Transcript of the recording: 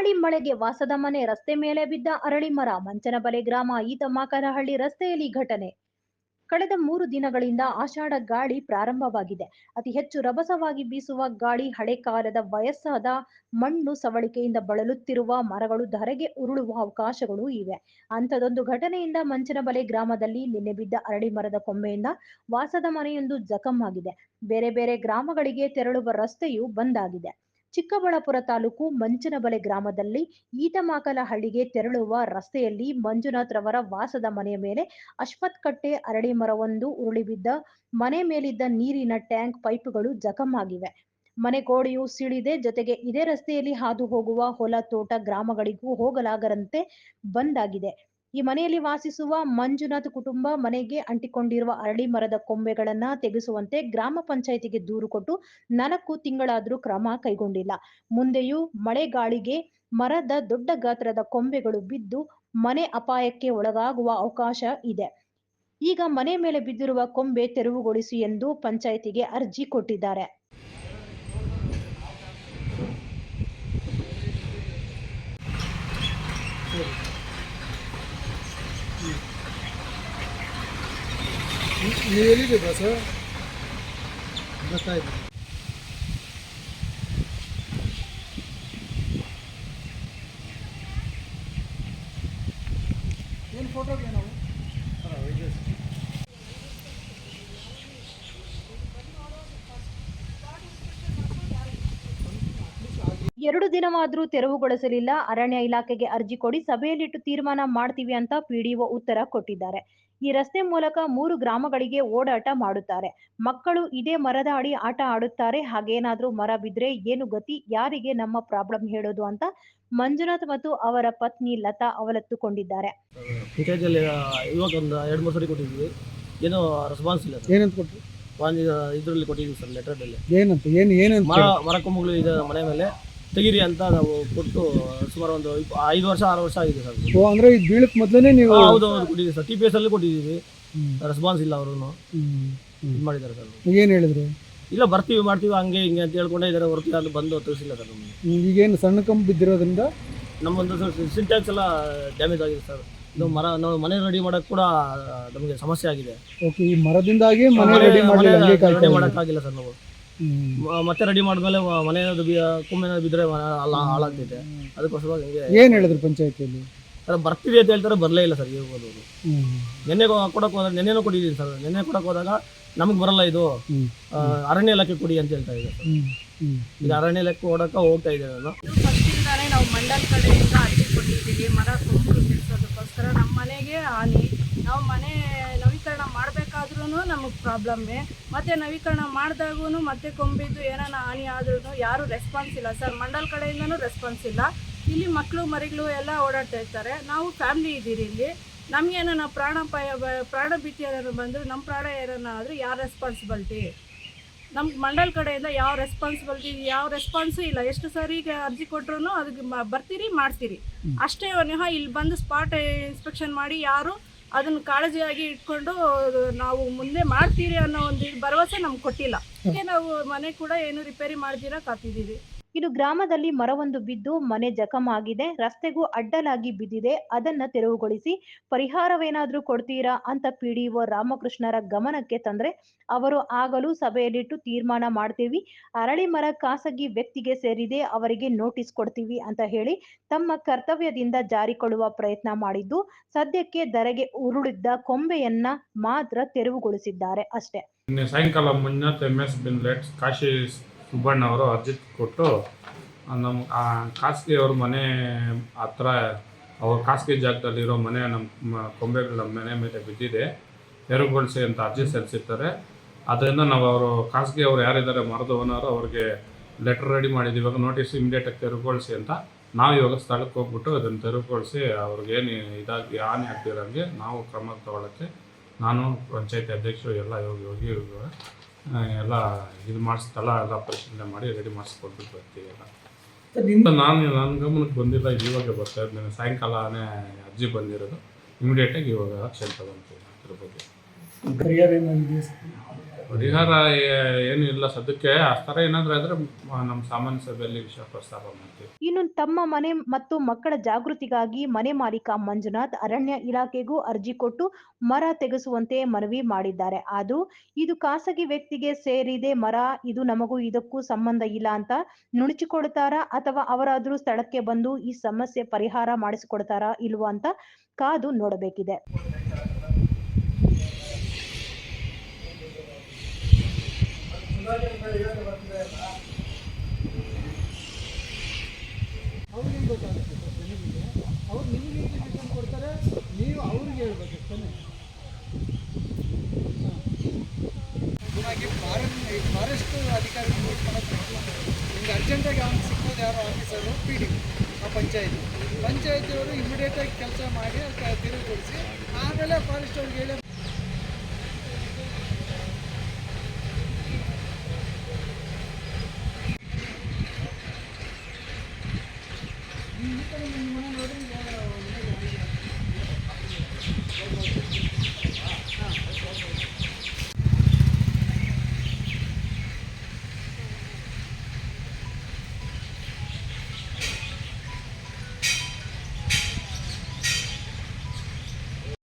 ಗಾಳಿ ಮಳೆಗೆ ವಾಸದ ಮನೆ, ರಸ್ತೆ ಮೇಲೆ ಬಿದ್ದ ಅರಳಿ ಮರ, ಮಂಚನಬಲೆ ಗ್ರಾಮ ಈತಮಾಕನಹಳ್ಳಿ ರಸ್ತೆಯಲ್ಲಿ ಘಟನೆ. ಕಳೆದ ಮೂರು ದಿನಗಳಿಂದ ಆಷಾಢ ಗಾಳಿ ಪ್ರಾರಂಭವಾಗಿದೆ. ಅತಿ ಹೆಚ್ಚು ರಭಸವಾಗಿ ಬೀಸುವ ಗಾಳಿ ಹಳೆ ಕಾಲದ ವಯಸ್ಸಾದ ಮಣ್ಣು ಸವಳಿಕೆಯಿಂದ ಬಳಲುತ್ತಿರುವ ಮರಗಳು ಧರೆಗೆ ಉರುಳುವ ಅವಕಾಶಗಳು ಇವೆ. ಅಂಥದೊಂದು ಘಟನೆಯಿಂದ ಮಂಚನಬಲೆ ಗ್ರಾಮದಲ್ಲಿ ನಿನ್ನೆ ಬಿದ್ದ ಅರಳಿ ಮರದ ಕೊಂಬೆಯಿಂದ ವಾಸದ ಮನೆಯೊಂದು ಜಖಂ ಆಗಿದೆ. ಬೇರೆ ಬೇರೆ ಗ್ರಾಮಗಳಿಗೆ ತೆರಳುವ ರಸ್ತೆಯು ಬಂದ್ ಆಗಿದೆ. ಚಿಕ್ಕಬಳ್ಳಾಪುರ ತಾಲೂಕು ಮಂಚನಬಲೆ ಗ್ರಾಮದಲ್ಲಿ ಈತಮಾಕಲಹಳ್ಳಿಗೆ ತೆರಳುವ ರಸ್ತೆಯಲ್ಲಿ ಮಂಜುನಾಥ್ ರವರ ವಾಸದ ಮನೆಯ ಮೇಲೆ ಅಶ್ವಥ್ ಕಟ್ಟೆ ಅರಳಿ ಮರವೊಂದು ಉರುಳಿಬಿದ್ದ ಮನೆ ಮೇಲಿದ್ದ ನೀರಿನ ಟ್ಯಾಂಕ್ ಪೈಪ್ಗಳು ಜಖಂ ಆಗಿವೆ. ಮನೆ ಗೋಡೆಯು ಸಿಳಿದೆ. ಜೊತೆಗೆ ಇದೇ ರಸ್ತೆಯಲ್ಲಿ ಹಾದು ಹೋಗುವ ಹೊಲ, ತೋಟ ಗ್ರಾಮಗಳಿಗೂ ಹೋಗಲಾಗರಂತೆ ಬಂದ್ ಆಗಿದೆ. ಈ ಮನೆಯಲ್ಲಿ ವಾಸಿಸುವ ಮಂಜುನಾಥ್ ಕುಟುಂಬ ಮನೆಗೆ ಅಂಟಿಕೊಂಡಿರುವ ಅರಳಿ ಮರದ ಕೊಂಬೆಗಳನ್ನ ತೆಗೆಸುವಂತೆ ಗ್ರಾಮ ಪಂಚಾಯಿತಿಗೆ ದೂರು ಕೊಟ್ಟು ನಾಲ್ಕು ತಿಂಗಳಾದರೂ ಕ್ರಮ ಕೈಗೊಂಡಿಲ್ಲ. ಮುಂದೆಯೂ ಮಳೆ ಗಾಳಿಗೆ ಮರದ ದೊಡ್ಡ ಗಾತ್ರದ ಕೊಂಬೆಗಳು ಬಿದ್ದು ಮನೆ ಅಪಾಯಕ್ಕೆ ಒಳಗಾಗುವ ಅವಕಾಶ ಇದೆ. ಈಗ ಮನೆ ಮೇಲೆ ಬಿದ್ದಿರುವ ಕೊಂಬೆ ತೆರವುಗೊಳಿಸಿ ಎಂದು ಪಂಚಾಯಿತಿಗೆ ಅರ್ಜಿ ಕೊಟ್ಟಿದ್ದಾರೆ. ನೀವು ಎಲ್ಲಿದ್ದೀರಾ ಸರ್ ಗೊತ್ತಾಯ್ತು. ಏನು ಫೋಟೋಗೆ ನಾವು? ಎರಡು ದಿನವಾದರೂ ತೆರವುಗೊಳಿಸಲಿಲ್ಲ. ಅರಣ್ಯ ಇಲಾಖೆಗೆ ಅರ್ಜಿ ಕೊಡಿ ಸಭೆಯಲ್ಲಿಟ್ಟು ತೀರ್ಮಾನ ಮಾಡ್ತೀವಿ ಅಂತ ಪಿಡಿಒ ಉತ್ತರ ಕೊಟ್ಟಿದ್ದಾರೆ. ಈ ರಸ್ತೆ ಮೂಲಕ ಮೂರು ಗ್ರಾಮಗಳಿಗೆ ಓಡಾಟ ಮಾಡುತ್ತಾರೆ. ಮಕ್ಕಳು ಇದೇ ಮರದ ಅಡಿ ಆಟ ಆಡುತ್ತಾರೆ. ಹಾಗೇನಾದ್ರೂ ಮರ ಬಿದ್ರೆ ಏನು ಗತಿ? ಯಾರಿಗೆ ನಮ್ಮ ಪ್ರಾಬ್ಲಮ್ ಹೇಳೋದು ಅಂತ ಮಂಜುನಾಥ್ ಮತ್ತು ಅವರ ಪತ್ನಿ ಲತಾ ಅವಲತ್ತುಕೊಂಡಿದ್ದಾರೆ. ಇವಾಗ ಒಂದು ಎರಡು ಮೂರು ಸರಿ ಕೊಟ್ಟಿದ್ವಿ. ಏನೋ ರೆಸ್ಪಾನ್ಸ್ ಇಲ್ಲ ಸರ್. ಏನಂತ ಕೊಟ್ರು? ಒಂದು ಇದರಲ್ಲಿ ಕೊಟ್ಟಿದ್ವಿ ಸರ್ ಲೆಟರ್ನಲ್ಲಿ ಏನಂತ ಏನು ಏನಂತ ಮರ ಮರ ಕೊಂಬುಗಳು ಇದೆ ಮನೆ ಮೇಲೆ. ತೆಗೀರಿ ಅಂತ ನಾವು ಕೊಟ್ಟು ಸುಮಾರು ಒಂದು ಇಪ್ಪ- ಐದು ವರ್ಷ ಆರು ವರ್ಷ ಆಗಿದೆ ಸರ್. ಓ ಅಂದ್ರೆ ಇದು ಬೀಳಕ್ ಮೊದಲೇ ನೀವು ಹೌದು ಹೌದು ಕೊಟ್ಟಿದ್ದೀವಿ ಸರ್. ಟಿ ಪಿ ಎಸ್ ಅಲ್ಲಿ ಕೊಟ್ಟಿದ್ದೀವಿ. ರೆಸ್ಪಾನ್ಸ್ ಇಲ್ಲ ಅವರು. ಇದು ಮಾಡಿದ್ದಾರೆ ಸರ್. ಏನು ಹೇಳಿದ್ರು? ಇಲ್ಲ ಬರ್ತೀವಿ ಮಾಡ್ತೀವಿ ಹಂಗೆ ಹಿಂಗೆ ಅಂತ ಹೇಳ್ಕೊಂಡೆ ಇದ್ದಾರೆ ಹೊರತು ಅದು ಬಂದು ತಿಳಿಸಿಲ್ಲ ಸರ್ ನಮಗೆ. ಈಗೇನು ಸಣ್ಣ ಕಂಪ್ ಬಿದ್ದಿರೋದ್ರಿಂದ? ನಮ್ಮೊಂದು ಸಿಂಟ್ಯಾಕ್ಸ್ ಎಲ್ಲ ಡ್ಯಾಮೇಜ್ ಆಗಿದೆ ಸರ್. ಇದು ಮರ ನಾವು ಮನೆ ರೆಡಿ ಮಾಡಕ್ ಕೂಡ ನಮಗೆ ಸಮಸ್ಯೆ ಆಗಿದೆ. ಓಕೆ ಈ ಮರದಿಂದಾಗಿ ಮನೆ ರೆಡಿ ರೆಡಿ ಮಾಡೋಕ್ಕಾಗಿಲ್ಲ ಸರ್ ನಾವು. ಮತ್ತೆ ರೆಡಿ ಮಾಡಿದ್ಮೇಲೆ ಮನೆ ಕುಮ್ಮೆ ಬಿದ್ದರೆ ಅಲ್ಲ ಹಾಳಾಗ್ತೈತೆ. ಅದಕ್ಕೋಸ್ಕರ ಹಿಂಗೆ ಏನ್ ಹೇಳಿದ್ರು ಪಂಚಾಯತಿಯಲ್ಲಿ? ಸರ್ ಬರ್ತೀವಿ ಅಂತ ಹೇಳ್ತಾರೆ ಬರಲೇ ಇಲ್ಲ ಸರ್ ಹೋಗೋದು. ನೆನ್ನೆ ಕೊಡಕ್ಕೆ ಹೋದಾಗ ನೆನ್ನೆನೂ ಕೊಟ್ಟಿದ್ದೀನಿ ಸರ್. ನೆನ್ನೆ ಕೊಡಕ್ಕೆ ಹೋದಾಗ ನಮಗೆ ಬರಲ್ಲ ಇದು. ಅರಣ್ಯ ಇಲಾಖೆ ಕೊಡಿ ಅಂತ ಹೇಳ್ತಾ ಇದೆ. ಈಗ ಅರಣ್ಯ ಇಲಾಖೆ ಕೊಡಕ್ಕೆ ಹೋಗ್ತಾ ಇದ್ದೇವೆ ನಾನು. ಫಸ್ಟಿಂದಾನೇ ನಾವು ಮಂಡಲ್ ಕಡೆಯಿಂದ ಅರ್ಜಿ ಕೊಟ್ಟಿದ್ದೀವಿ. ಮರ ತುಂಬ ನಮ್ಮ ಮನೆಗೆ ಹಾನಿ. ನಾವು ಮನೆ ನವೀಕರಣ ಮಾಡಬೇಕಾದ್ರೂ ನಮಗೆ ಪ್ರಾಬ್ಲಮ್ಮೇ ಮತ್ತು ನವೀಕರಣ ಮಾಡಿದಾಗೂ ಮತ್ತೆ ಕೊಂಬಿದ್ದು ಏನಾನ ಹಾನಿ ಆದ್ರೂ ಯಾರೂ ರೆಸ್ಪಾನ್ಸ್ ಇಲ್ಲ. ಸರ್ ಮಂಡಲ್ ಕಡೆಯಿಂದನೂ ರೆಸ್ಪಾನ್ಸ್ ಇಲ್ಲ. ಇಲ್ಲಿ ಮಕ್ಕಳು ಮರಿಗಳು ಎಲ್ಲ ಓಡಾಡ್ತಾ ಇರ್ತಾರೆ. ನಾವು ಫ್ಯಾಮ್ಲಿ ಇದ್ದೀರಿ ಇಲ್ಲಿ. ನಮಗೇನ ಪ್ರಾಣಾಪಾಯ ಪ್ರಾಣ ಭೀತಿ ಏನಾದ್ರು ಬಂದರೆ ನಮ್ಮ ಪ್ರಾಣ ಏನಾನ ಆದರೆ ಯಾರು ರೆಸ್ಪಾನ್ಸಿಬಿಲಿಟಿ ನಮ್ಗೆ ಮಂಡಲ್ ಕಡೆಯಿಂದ ಯಾವ ರೆಸ್ಪಾನ್ಸಿಬಿಲಿಟಿ ಯಾವ ರೆಸ್ಪಾನ್ಸು ಇಲ್ಲ. ಎಷ್ಟು ಸಾರಿ ಈಗ ಅರ್ಜಿ ಕೊಟ್ರು ಅದಕ್ಕೆ ಬರ್ತೀರಿ ಮಾಡ್ತೀರಿ. ಅಷ್ಟೇ ವಿನಃ ಇಲ್ಲಿ ಬಂದು ಸ್ಪಾಟ್ ಇನ್ಸ್ಪೆಕ್ಷನ್ ಮಾಡಿ ಯಾರು ಅದನ್ನು ಕಾಳಜಿಯಾಗಿ ಇಟ್ಕೊಂಡು ನಾವು ಮುಂದೆ ಮಾಡ್ತೀರಿ ಅನ್ನೋ ಒಂದು ಭರವಸೆ ನಮ್ಗೆ ಕೊಟ್ಟಿಲ್ಲ. ಅದಕ್ಕೆ ನಾವು ಮನೆ ಕೂಡ ಏನು ರಿಪೇರಿ ಮಾಡ್ತೀರಾ ಕಾತಿದ್ದೀವಿ. ಇನ್ನು ಗ್ರಾಮದಲ್ಲಿ ಮರವೊಂದು ಬಿದ್ದು ಮನೆ ಜಖಂ ಆಗಿದೆ. ರಸ್ತೆಗೂ ಅಡ್ಡಲಾಗಿ ಬಿದ್ದಿದೆ. ಅದನ್ನ ತೆರವುಗೊಳಿಸಿ ಪರಿಹಾರವೇನಾದ್ರೂ ಕೊಡ್ತೀರಾ ಅಂತ ಪಿಡಿಒ ರಾಮಕೃಷ್ಣರ ಗಮನಕ್ಕೆ ತಂದ್ರೆ ಅವರು ಆಗಲೂ ಸಭೆಯಲ್ಲಿಟ್ಟು ತೀರ್ಮಾನ ಮಾಡ್ತೀವಿ. ಅರಳಿ ಮರ ಖಾಸಗಿ ವ್ಯಕ್ತಿಗೆ ಸೇರಿದೆ. ಅವರಿಗೆ ನೋಟಿಸ್ ಕೊಡ್ತೀವಿ ಅಂತ ಹೇಳಿ ತಮ್ಮ ಕರ್ತವ್ಯದಿಂದ ಜಾರಿಕೊಳ್ಳುವ ಪ್ರಯತ್ನ ಮಾಡಿದ್ದು ಸದ್ಯಕ್ಕೆ ಧರೆಗೆ ಉರುಳಿದ್ದ ಕೊಂಬೆಯನ್ನ ಮಾತ್ರ ತೆರವುಗೊಳಿಸಿದ್ದಾರೆ ಅಷ್ಟೇ. ಸಾಯಂಕಾಲ ಕಾಶಿ ಸುಬ್ಬಣ್ಣ ಅವರು ಅರ್ಜಿ ಕೊಟ್ಟು ನಮ್ಮ ಖಾಸಗಿ ಅವ್ರ ಮನೆ ಹತ್ರ ಅವ್ರ ಖಾಸಗಿ ಜಾಗದಲ್ಲಿರೋ ಮನೆ ನಮ್ಮ ಕೊಂಬೆಗಳ ಮನೆ ಮೇಲೆ ಬಿದ್ದಿದೆ. ತೆರವುಗೊಳಿಸಿ ಅಂತ ಅರ್ಜಿ ಸಲ್ಲಿಸಿರ್ತಾರೆ. ಅದರಿಂದ ನಾವು ಅವರು ಖಾಸಗಿ ಅವರು ಯಾರಿದ್ದಾರೆ ಮರದ ಓನರು ಅವ್ರಿಗೆ ಲೆಟರ್ ರೆಡಿ ಮಾಡಿದ್ದೀವಿ ಇವಾಗ ನೋಟಿಸ್ ಇಮಿಡಿಯೇಟಾಗಿ ತೆರವುಗೊಳಿಸಿ ಅಂತ ನಾವು ಇವಾಗ ಸ್ಥಳಕ್ಕೆ ಹೋಗ್ಬಿಟ್ಟು ಅದನ್ನು ತೆರವುಗೊಳಿಸಿ ಅವ್ರಿಗೇನು ಇದಾಗಿ ಹಾನಿ ಆಗ್ತಿರೋಂಗೆ ನಾವು ಕ್ರಮ ತಗೊಳ್ಳೋಕ್ಕೆ ನಾನು ಪಂಚಾಯತಿ ಅಧ್ಯಕ್ಷರು ಎಲ್ಲ ಯೋಗಿ ಆ, ಎಲ್ಲ ಇದು ಮಾಡಿಸ್ತಲ್ಲ ಎಲ್ಲ ಪರಿಶೀಲನೆ ಮಾಡಿ ರೆಡಿ ಮಾಡಿಸ್ಕೊಟ್ಬಿಟ್ಟು ಬರ್ತೀವಿ ಎಲ್ಲ. ನಾನು ನನ್ನ ಗಮನಕ್ಕೆ ಬಂದಿಲ್ಲ ಇದು ಇವಾಗ ಬರ್ತಾ ಇದ್ದೇನೆ ಸಾಯಂಕಾಲನೇ ಅರ್ಜಿ ಬಂದಿರೋದು. ಇಮಿಡಿಯೇಟಾಗಿ ಇವಾಗ ಆಕ್ಷನ್ ತಗೊಂತೀವಿ ಅದ್ರ ಬಗ್ಗೆ. ಪರಿಹಾರ ಏನು ಇಲ್ಲ ಸದ್ಯಕ್ಕೆ. ಆ ಥರ ಆದ್ರೆ ನಮ್ಮ ಸಾಮಾನ್ಯ ಸಭೆಯಲ್ಲಿ ವಿಷಯ ಪ್ರಸ್ತಾಪ ಮಾಡ್ತೀವಿ. ಇನ್ನು ತಮ್ಮ ಮನೆ ಮತ್ತು ಮಕ್ಕಳ ಜಾಗೃತಿಗಾಗಿ ಮನೆ ಮಾಲೀಕ ಮಂಜುನಾಥ್ ಅರಣ್ಯ ಇಲಾಖೆಗೂ ಅರ್ಜಿ ಕೊಟ್ಟು ಮರ ತೆಗೆಸುವಂತೆ ಮನವಿ ಮಾಡಿದ್ದಾರೆ. ಆದ್ರೂ ಇದು ಖಾಸಗಿ ವ್ಯಕ್ತಿಗೆ ಸೇರಿದೆ ಮರ, ಇದು ನಮಗೂ ಇದಕ್ಕೂ ಸಂಬಂಧ ಇಲ್ಲ ಅಂತ ನುಣುಚಿಕೊಳ್ತಾರಾ ಅಥವಾ ಅವರಾದ್ರೂ ಸ್ಥಳಕ್ಕೆ ಬಂದು ಈ ಸಮಸ್ಯೆ ಪರಿಹಾರ ಮಾಡಿಸಿಕೊಡ್ತಾರಾ ಇಲ್ವಾ ಅಂತ ಕಾದು ನೋಡಬೇಕಿದೆ ಅವ್ರಿಗೆ ಗೊತ್ತಾಗುತ್ತೆ ಸರ್ ಜನರಿಗೆ ಅವ್ರು ನಿಮಗೆ ಇಂಟಿಮೇಷನ್ ಕೊಡ್ತಾರೆ ನೀವು ಅವ್ರಿಗೆ ಹೇಳ್ಬೇಕು ತಾನೆ ಹಾಗೆ ಫಾರೆಸ್ಟ್ ಫಾರೆಸ್ಟ್ ಅಧಿಕಾರಿಗಳು ಮೀಟ್ ಮಾಡೋದು ನಿಮ್ಗೆ ಅರ್ಜೆಂಟಾಗಿ ಅವ್ನು ಸಿಕ್ಕೋದು ಯಾರೋ ಆಫೀಸರು ಪಿ ಡಿ ಆ ಪಂಚಾಯತಿ. ಪಂಚಾಯತಿಯವರು ಇಮಿಡಿಯೇಟಾಗಿ ಕೆಲಸ ಮಾಡಿ ತಿರುಗಿಗೊಳಿಸಿ ಆಮೇಲೆ ಫಾರೆಸ್ಟ್ ಅವ್ರಿಗೆ ಹೇಳಿ.